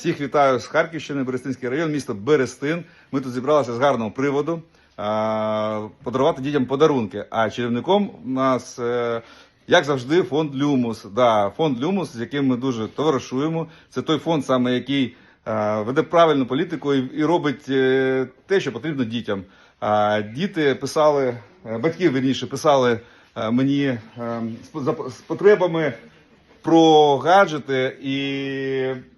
Всіх вітаю з Харківщини, Берестинський район, місто Берестин. Ми тут зібралися з гарного приводу подарувати дітям подарунки. А чарівником у нас, е, як завжди, фонд Люмус. Да, фонд Люмус, з яким ми дуже товаришуємо. Це той фонд, саме який е, веде правильну політику і, робить е, те, що потрібно дітям. Діти писали, батьки верніше писали мені з потребами про гаджети, і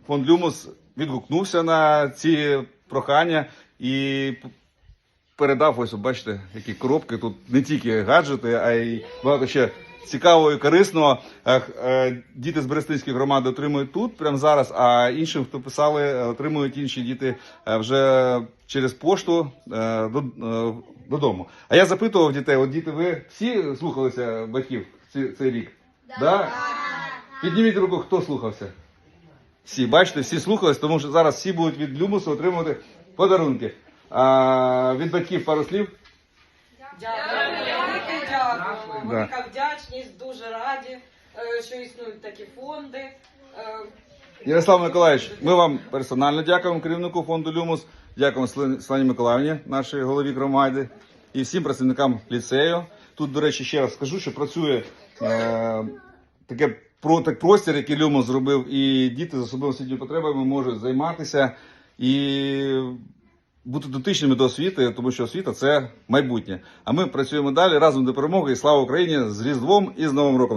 фонд Люмус відгукнувся на ці прохання і передав ось, бачите, які коробки. Тут не тільки гаджети, а й багато ще цікавого і корисного. Е, е, Діти з Берестинської громади отримують тут прямо зараз, а іншим, хто писали, е, отримують інші діти вже через пошту до- додому. А я запитував дітей: от діти, ви всі слухалися батьків цей рік? Да? Підніміть руку, хто слухався. Всі, бачите, всі слухались, тому що зараз всі будуть від Люмусу отримувати подарунки. А, від батьків пару слів. Дякую, дякую. Да. Велика вдячність, дуже раді, е, що існують такі фонди. Е, Ярослав Миколаївич, ми вам персонально дякуємо керівнику фонду Люмус, дякуємо Слані Миколаївні, нашій голові громади, і всім працівникам ліцею. Тут, до речі, ще раз скажу, що працює е, таке простір, який Люмус зробив, і діти з особливими освітніми потребами можуть займатися і бути дотичними до освіти, тому що освіта це майбутнє. А ми працюємо далі разом до перемоги. І слава Україні з Різдвом і з Новим роком.